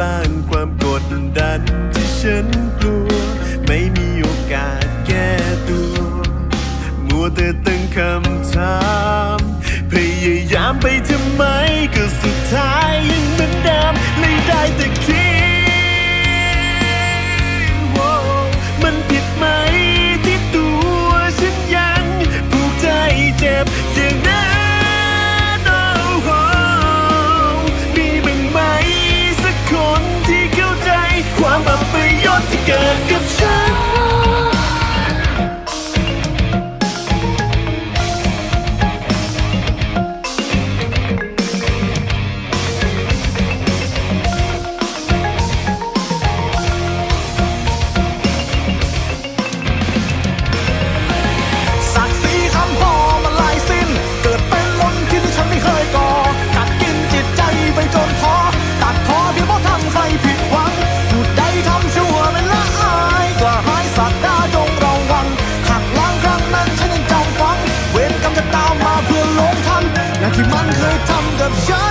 ลานความกดดันที่ฉันกลัว ไม่มีโอกาสแก้ตัว มัวแต่ตั้งคำถามพยายามไปทำไมก็สุดท้ายยังเหมือนเดิมไม่ได้แต่คิด ที่มันเคยทำกับฉัน